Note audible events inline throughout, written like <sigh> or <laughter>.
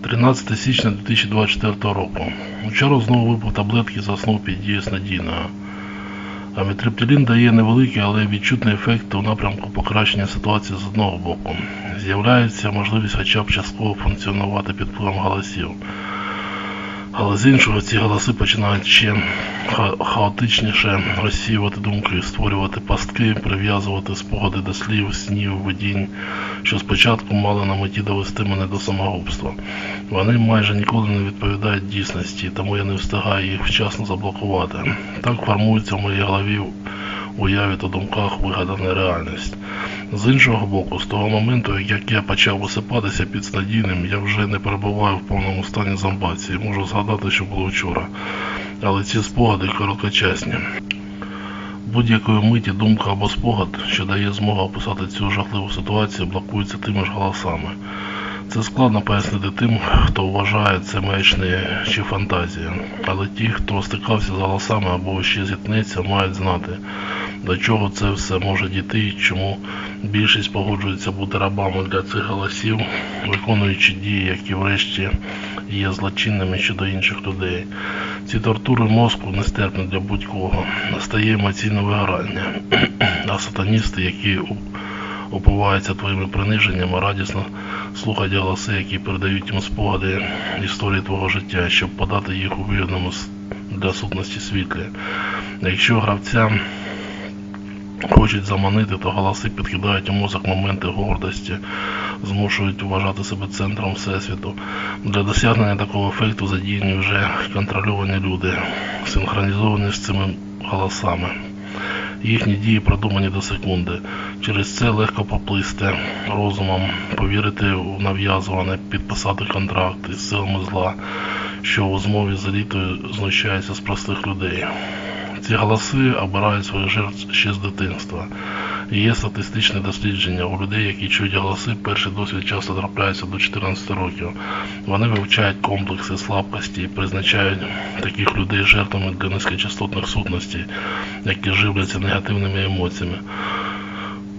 13 січня 2024 року. Вчора знову випив таблетки заснув під дією снадійного. Амітриптилін дає невеликий, але відчутний ефект у напрямку покращення ситуації з одного боку. З'являється можливість хоча б частково функціонувати під впливом голосів. Але з іншого ці голоси починають ще хаотичніше розсіювати думки, створювати пастки, прив'язувати спогади до слів, снів, видінь, що спочатку мали на меті довести мене до самогубства. Вони майже ніколи не відповідають дійсності, тому я не встигаю їх вчасно заблокувати. Так формується в моїй голові уяві та думках вигадана реальність. З іншого боку, з того моменту, як я почав висипатися під снадійним, я вже не перебуваю в повному стані зомбації, можу згадати, що було вчора. Але ці спогади короткочасні. Будь-якої миті думка або спогад, що дає змогу описати цю жахливу ситуацію, блокується тими ж голосами. Це складно пояснити тим, хто вважає це маячнею чи фантазія. Але ті, хто стикався з голосами або ще зіткнеться, мають знати, до чого це все може дійти і чому більшість погоджується бути рабами для цих голосів, виконуючи дії, які врешті є злочинними щодо інших людей. Ці тортури мозку нестерпні для будь-кого. Настає емоційне вигорання. А сатаністи, які упиваються твоїми приниженнями, радісно слухають голоси, які передають їм спогади історії твого життя, щоб подати їх у вигідному для сутності світлі. Якщо гравця хочуть заманити, то голоси підкидають у мозок моменти гордості, змушують вважати себе центром всесвіту. Для досягнення такого ефекту задіяні вже контрольовані люди, синхронізовані з цими голосами. Їхні дії продумані до секунди. Через це легко поплисти розумом, повірити в нав'язуване, підписати контракт із силами зла, що у змові з елітою знущається з простих людей. Ці голоси обирають своїх жертв ще з дитинства. І Є статистичне дослідження у людей, які чують голоси, перший досвід часто трапляється до 14 років. Вони вивчають комплекси слабкості і призначають таких людей жертвами для низькочастотних сутностей, які живляться негативними емоціями.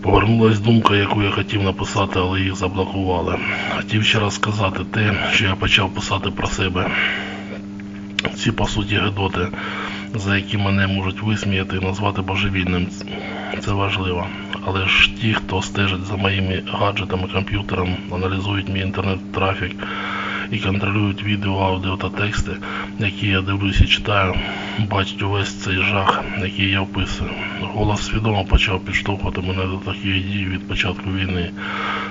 Повернулась думка, яку я хотів написати, але їх заблокували. Хотів ще раз сказати те, що я почав писати про себе. Ці по суті гедоти, за які мене можуть висміяти і назвати божевільним. Це важливо. Але ж ті, хто стежить за моїми гаджетами, комп'ютером, аналізують мій інтернет-трафік і контролюють відео, аудіо та тексти, які я дивлюся і читаю, бачать увесь цей жах, який я описую. Голос свідомо почав підштовхувати мене до таких дій від початку війни.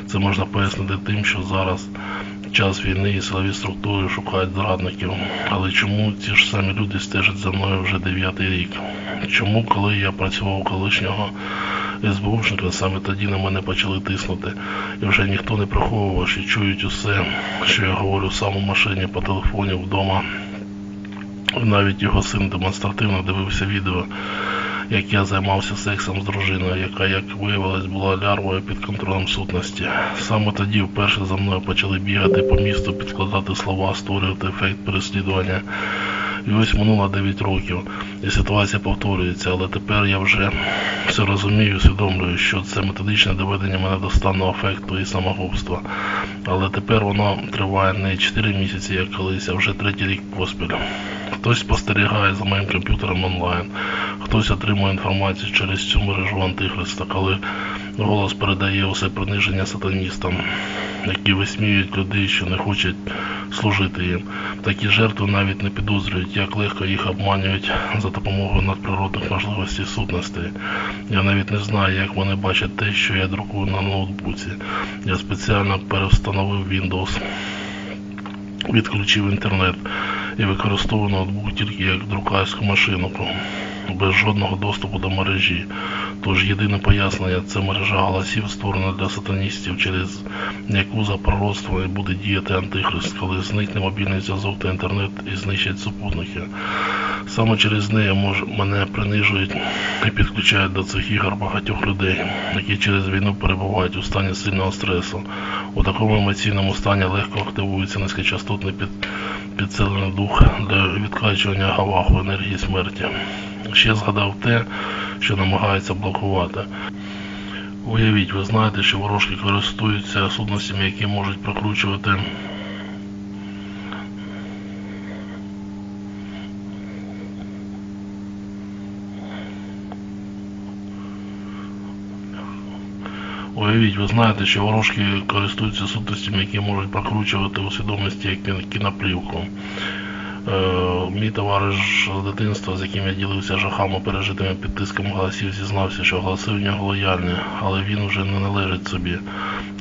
Це можна пояснити тим, що зараз час війни і силові структури шукають зрадників. Але чому ці ж самі люди стежать за мною вже дев'ятий рік? Чому, коли я працював колишнього СБУшника, саме тоді на мене почали тиснути, і вже ніхто не приховував, що чують усе, що я говорю сам у машині, по телефоні, вдома. Навіть його син демонстративно дивився відео, як я займався сексом з дружиною, яка, як виявилось, була лярвою під контролем сутності. Саме тоді вперше за мною почали бігати по місту, підкладати слова, створювати ефект переслідування. І ось минуло 9 років, і ситуація повторюється, але тепер я вже все розумію, усвідомлюю, що це методичне доведення мене до стану афекту і самогубства. Але тепер воно триває не 4 місяці, як колись, а вже третій рік поспіль. Хтось спостерігає за моїм комп'ютером онлайн, хтось отримує інформацію через цю мережу антихриста, коли голос передає усе приниження сатаністам, які висміюють людей, що не хочуть служити їм. Такі жертви навіть не підозрюють, як легко їх обманюють за допомогою надприродних можливостей сутностей. Я навіть не знаю, як вони бачать те, що я друкую на ноутбуці. Я спеціально перевстановив Windows, відключив інтернет і використовую ноутбук тільки як друкарську машинку, без жодного доступу до мережі. Тож єдине пояснення це мережа голосів, створена для сатаністів, через яку за пророцтво буде діяти антихрист, коли зникне мобільний зв'язок та інтернет і знищать супутники. Саме через неї мож, мене принижують і підключають до цих ігор багатьох людей, які через війну перебувають у стані сильного стресу. У такому емоційному стані легко активується низькочастотний під, підсилений дух для відкачування гаваху енергії смерті. Ще згадав те, що намагається блокувати. Уявіть, ви знаєте, що ворожки користуються судностями, які можуть прокручувати. Уявіть, ви знаєте, що ворожки користуються сутностями, які можуть прокручувати у свідомості як кіноплівку. Е, мій товариш дитинства, з яким я ділився жахами, пережитими під тиском голосів, зізнався, що голоси в нього лояльні, але він вже не належить собі.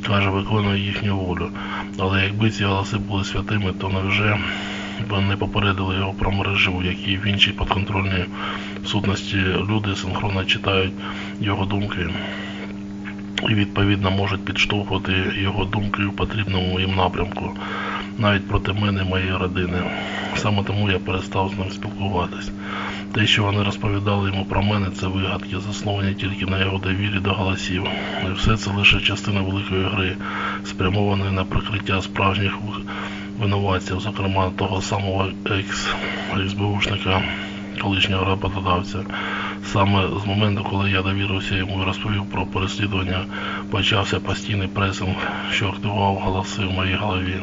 Каже, виконує їхню волю. Але якби ці голоси були святими, то невже б не попередили його про мережу, в якій в іншій підконтрольній сутності люди синхронно читають його думки і відповідно можуть підштовхувати його думки в потрібному їм напрямку, навіть проти мене і моєї родини. Саме тому я перестав з ним спілкуватись. Те, що вони розповідали йому про мене, це вигадки, засновані тільки на його довірі до голосів. І все це лише частина великої гри, спрямованої на прикриття справжніх винуватців, зокрема того самого екс-ексбушника, колишнього роботодавця. Саме з моменту, коли я довірився йому і розповів про переслідування, почався постійний пресинг, що активував голоси в моїй голові.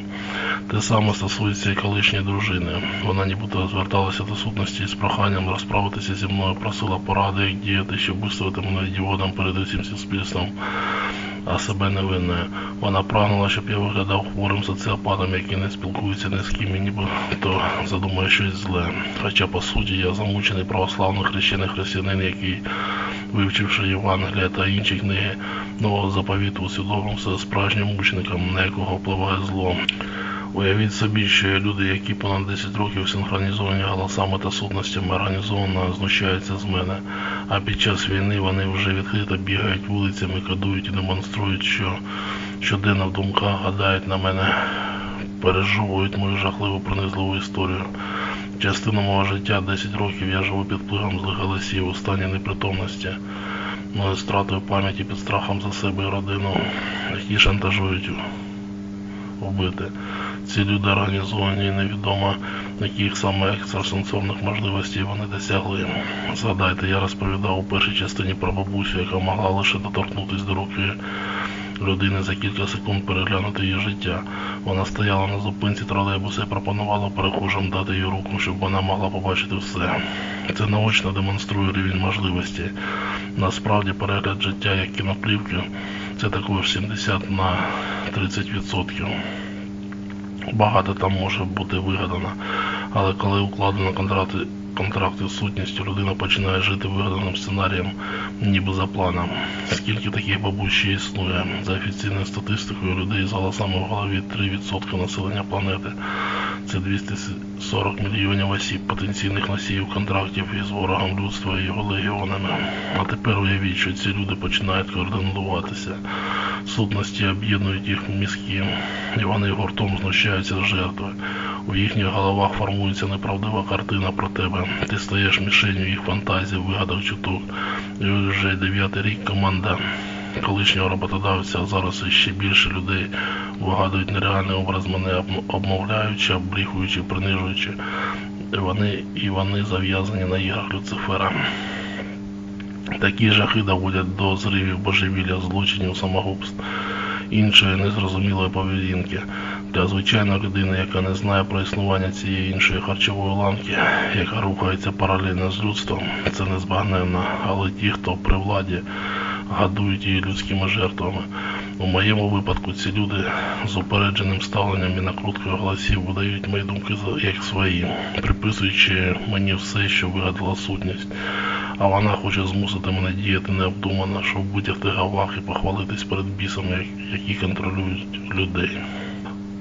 Те саме стосується і колишньої дружини. Вона нібито зверталася до сутності з проханням розправитися зі мною, просила поради, як діяти, щоб виставити мене ідіотом перед усім суспільством, а себе невинною. Вона прагнула, щоб я виглядав хворим соціопатом, який не спілкується ні з ким і нібито задумує щось зле. Хоча, по суті, я замучений православний хрещений християнин, який, вивчивши Євангелія та інші книги нового заповіту, усвідомився справжнім мучеником, на якого впливає зло. Уявіть собі, що люди, які понад 10 років синхронізовані голосами та сутностями організовано знущаються з мене, а під час війни вони вже відкрито бігають вулицями, кадують і демонструють, що щоденно в думках гадають на мене, пережовують мою жахливу пронизливу історію. Частину мого життя 10 років я живу під впливом злих голосів у стані непритомності, ну і стратою пам'яті під страхом за себе і родину, які шантажують вбити. Ці люди організовані невідомо яких саме екстрасенсорних можливостей вони досягли. Згадайте, я розповідав у першій частині про бабусю, яка могла лише доторкнутися до руки людини за кілька секунд переглянути її життя. Вона стояла на зупинці тролейбуса і пропонувала перехожим дати їй руку, щоб вона могла побачити все. Це наочно демонструє рівень можливостей. Насправді перегляд життя як кіноплівки це також 70 на 30%. Багато там може бути вигадано, але коли укладено контракти, контракти з сутністю, людина починає жити вигаданим сценарієм, ніби за планом. Скільки таких бабусь ще існує? За офіційною статистикою, людей з голосами в голові 3% населення планети. Це 240 мільйонів осіб, потенційних носіїв контрактів із ворогом людства і його легіонами. А тепер уявіть, що ці люди починають координуватися. Сутності об'єднують їх мізки, і вони гуртом знущаються з жертви. У їхніх головах формується неправдива картина про тебе. Ти стаєш мішенью їх фантазій, вигадок чуток. І вже дев'ятий рік команда колишнього роботодавця, а зараз ще більше людей вигадують нереальний образ мене, обмовляючи, обріхуючи, принижуючи. Вони, і вони зав'язані на іграх Люцифера. Такі жахи доводять до зривів божевілля, злочинів, самогубств, іншої незрозумілої поведінки. Для звичайної людини, яка не знає про існування цієї іншої харчової ланки, яка рухається паралельно з людством, це незбагненно. Але ті, хто при владі, гадують її людськими жертвами. У моєму випадку ці люди з упередженим ставленням і накруткою голосів видають мої думки як свої, приписуючи мені все, що вигадала сутність. А вона хоче змусити мене діяти необдумано, щоб витягти гавах і похвалитись перед бісами, як- які контролюють людей.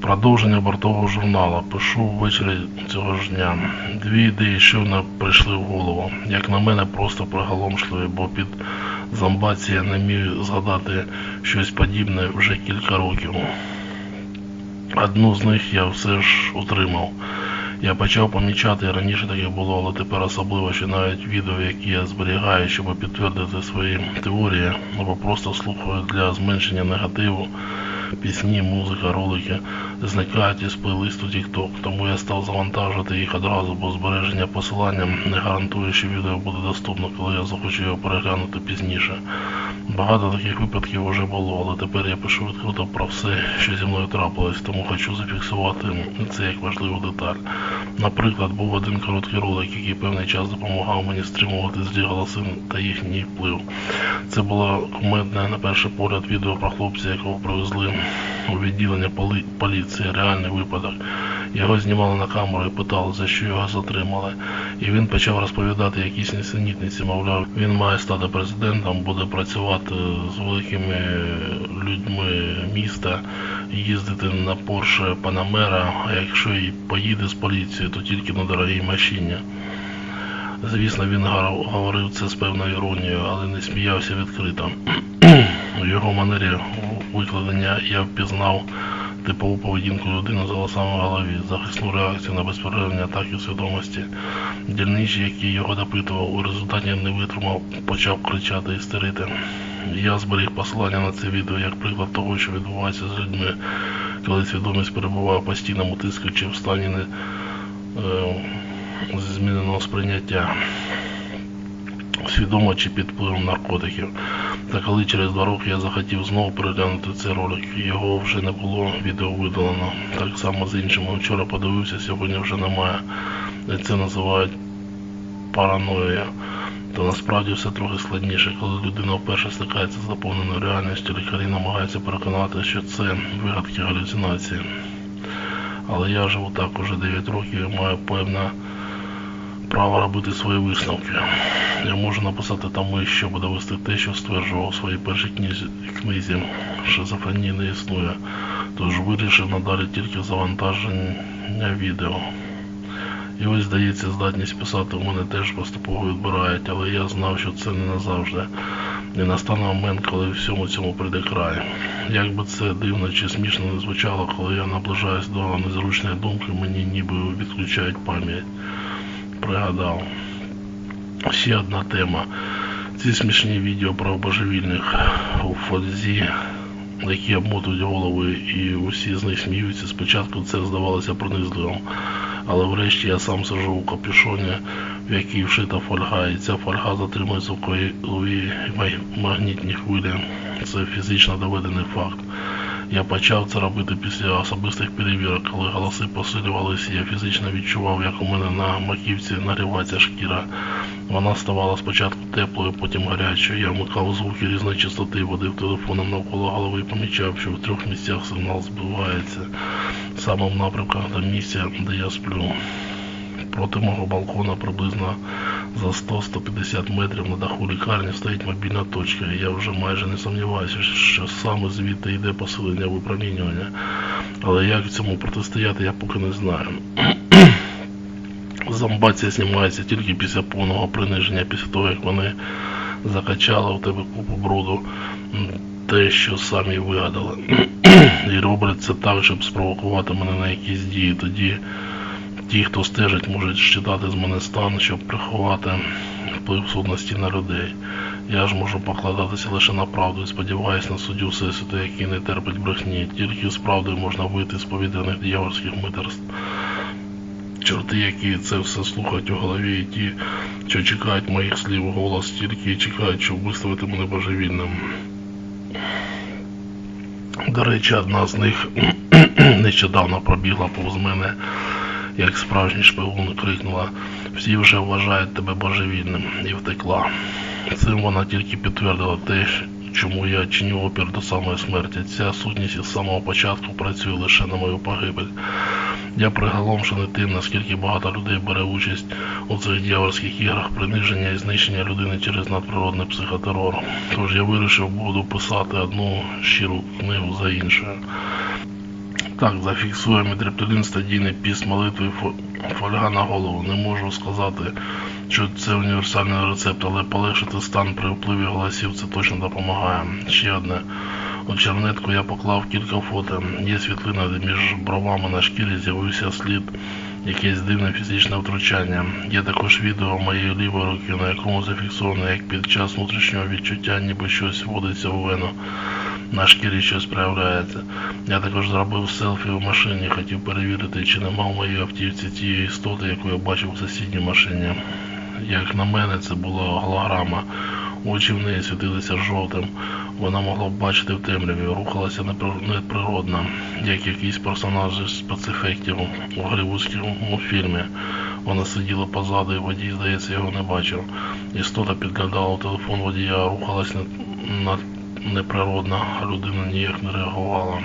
Продовження бортового журналу. Пишу ввечері цього ж дня. Дві ідеї щойно прийшли в голову. Як на мене, просто приголомшливі, бо під зомбаці я не міг згадати щось подібне вже кілька років. Одну з них я все ж отримав. Я почав помічати, раніше таке було, але тепер особливо, що навіть відео, які я зберігаю, щоб підтвердити свої теорії, або просто слухаю для зменшення негативу, пісні, музика, ролики зникають із плейлисту TikTok, тому я став завантажувати їх одразу, бо збереження посилання не гарантує, що відео буде доступно, коли я захочу його переглянути пізніше. Багато таких випадків вже було, але тепер я пишу відкрито про все, що зі мною трапилось, тому хочу зафіксувати це як важливу деталь. Наприклад, був один короткий ролик, який певний час допомагав мені стримувати злі голоси та їхній вплив. Це було кумедне, на перший погляд, відео про хлопця, якого привезли у відділення поліції, реальний випадок. Його знімали на камеру і питали, за що його затримали. І він почав розповідати якісь несенітниці, мовляв, він має стати президентом, буде працювати з великими людьми міста, їздити на Порше Панамера, а якщо і поїде з поліцією, то тільки на дорогій машині. Звісно, він говорив це з певною іронією, але не сміявся відкрито. <clears throat> У його манері викладення я впізнав типову поведінку людини з голосами в голові, захисну реакцію на безперервні атаки свідомості. Дільничий, який його допитував, у результаті не витримав, почав кричати і стерити. Я зберіг посилання на це відео як приклад того, що відбувається з людьми, коли свідомість перебуває в постійному тиску чи в стані не, е, зміненого сприйняття свідомо чи під впливом наркотиків. Та коли через два роки я захотів знову переглянути цей ролик, його вже не було, відео видалено. Так само з іншими. Вчора подивився, сьогодні вже немає. І це називають параноєю. Та насправді все трохи складніше, коли людина вперше стикається з заповненою реальністю, лікарі намагаються переконати, що це вигадки галюцинації. Але я живу так уже 9 років і маю певне право робити свої висновки. Я можу написати там що буде вести те, що стверджував у своїй першій книзі шизофренії не існує. Тож вирішив надалі тільки завантаження відео. І ось, здається, здатність писати у мене теж поступово відбирають, але я знав, що це не назавжди. І настане момент, коли всьому цьому прийде край. Як би це дивно чи смішно не звучало, коли я наближаюсь до незручної думки, мені ніби відключають пам'ять. Пригадав. Ще одна тема. Ці смішні відео про божевільних у фользі, які обмотують голови, і усі з них сміються. Спочатку це здавалося пронизливим. Але врешті я сам сижу у капюшоні, в якій вшита фольга, і ця фольга затримує звукові магнітні хвилі. Це фізично доведений факт. Я почав це робити після особистих перевірок, коли голоси посилювалися, я фізично відчував, як у мене на маківці нагрівається шкіра. Вона ставала спочатку теплою, потім гарячою. Я вмикав звуки різної частоти, водив телефоном навколо голови і помічав, що в трьох місцях сигнал збивається саме в напрямках до місця, де я сплю. Проти мого балкона приблизно за 100-150 метрів на даху лікарні стоїть мобільна точка. Я вже майже не сумніваюся, що саме звідти йде посилення випромінювання. Але як цьому протистояти, я поки не знаю. <clears throat> Зомбація знімається тільки після повного приниження, після того, як вони закачали у тебе купу бруду, те, що самі вигадали. <clears throat> І роблять це так, щоб спровокувати мене на якісь дії. Тоді ті, хто стежить, можуть щитати з мене стан, щоб приховати вплив судності на людей. Я ж можу покладатися лише на правду і сподіваюся на суддю Всесвіту, який не терпить брехні. Тільки з правдою можна вийти з повітряних диявольських митерств. Чорти, які це все слухають у голові, і ті, що чекають моїх слів голос, тільки і чекають, щоб виставити мене божевільним. До речі, одна з них <clears throat> нещодавно пробігла повз мене, як справжній шпигун крикнула всі вже вважають тебе божевільним і втекла. Цим вона тільки підтвердила те, чому я чиню опір до самої смерті. Ця сутність із самого початку працює лише на мою погибель. Я приголомшений тим, наскільки багато людей бере участь у цих дьявольських іграх приниження і знищення людини через надприродний психотерор. Тож я вирішив буду писати одну щиру книгу за іншою. Так, зафіксує мітриптилін стадійний піс молитви фольга на голову. Не можу сказати, що це універсальний рецепт, але полегшити стан при впливі голосів це точно допомагає. Ще одне. У чернетку я поклав кілька фото. Є світлина, де між бровами на шкірі з'явився слід якесь дивне фізичне втручання. Є також відео моєї лівої руки, на якому зафіксовано, як під час внутрішнього відчуття ніби щось вводиться в вену. На шкірі щось проявляється. Я також зробив селфі в машині, хотів перевірити, чи нема в моїй автівці тієї істоти, яку я бачив у сусідній машині. Як на мене, це була голограма. Очі в неї світилися жовтим. Вона могла б бачити в темряві, рухалася непри- неприродно, як якийсь персонаж з спецефектів у голівудському фільмі. Вона сиділа позаду і водій, здається, його не бачив. Істота підглядала телефон водія, рухалась не- на- неприродно, людина ніяк не реагувала.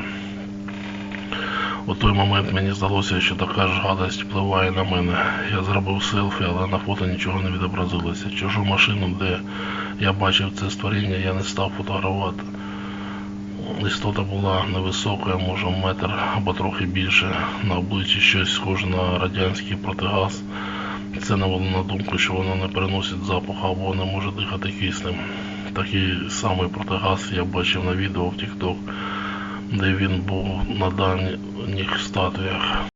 У той момент мені здалося, що така ж гадость впливає на мене. Я зробив селфі, але на фото нічого не відобразилося. Чужу машину, де я бачив це створіння, я не став фотографувати. Істота була невисокою, може метр або трохи більше. На обличчі щось схоже на радянський протигаз. Це навело на думку, що воно не переносить запаху або не може дихати киснем. Такий самий протигаз я бачив на відео в TikTok, де він був на дальніх статуях.